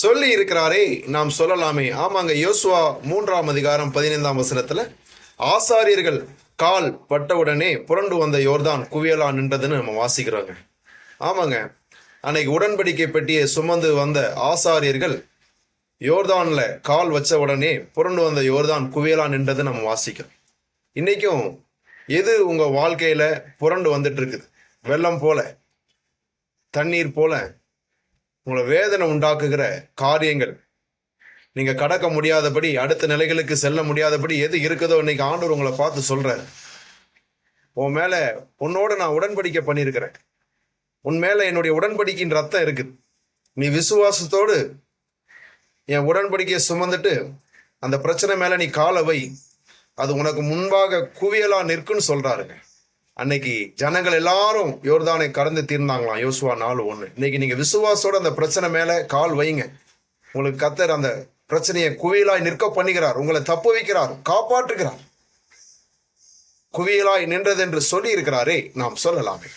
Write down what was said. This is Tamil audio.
சொல்லி இருக்கிறாரே நாம் சொல்லலாமே. ஆமாங்க யோசுவா மூன்றாம் அதிகாரம் பதினைந்தாம் வசனத்துல ஆசாரியர்கள் கால் பட்டவுடனே புரண்டு வந்த யோர்தான் குவியலா நின்றதுன்னு நம்ம வாசிக்கிறோங்க. ஆமாங்க அன்னைக்கு உடன்படிக்கை பெட்டியை சுமந்து வந்த ஆசாரியர்கள் யோர்தானில் கால் வச்ச உடனே புரண்டு வந்த யோர்தான் குவியலா நின்றது நம்ம வாசிக்கிறோம். இன்னைக்கும் எது உங்கள் வாழ்க்கையில் புரண்டு வந்துட்டு இருக்குது? வெள்ளம் போல தண்ணீர் போல உங்களை வேதனை உண்டாக்குகிற காரியங்கள். நீங்க கடக்க முடியாதபடி அடுத்த நிலைகளுக்கு செல்ல முடியாதபடி எது இருக்குதோ இன்னைக்கு ஆண்டவர் உங்களை பார்த்து சொல்றாரு. உன் மேல உன்னோட நான் உடன்படிக்கை பண்ணியிருக்கிறேன். உன் மேல என்னுடைய உடன்படிக்கையின் ரத்தம் இருக்குது. நீ விசுவாசத்தோடு என் உடன்படிக்கையை சுமந்துட்டு அந்த பிரச்சனை மேல நீ காலை வை. அது உனக்கு முன்பாக குவியலா நிற்குன்னு சொல்றாருங்க. அன்னைக்கு ஜனங்கள் எல்லாரும் யோர்தானை கடந்து தீர்ந்தாங்களாம். யோசுவா நாலு ஒன்று இன்னைக்கு நீங்கள் விசுவாசோட அந்த பிரச்சனை மேலே கால் வைங்க. உங்களுக்கு கத்தர் அந்த பிரச்சனையை குவியலாய் நிற்க பண்ணுகிறார் உங்களை தப்பு வைக்கிறார். காப்பாற்றுகிறார். குவியலாய் நின்றது என்று சொல்லி இருக்கிறாரே நாம் சொல்லலாமே.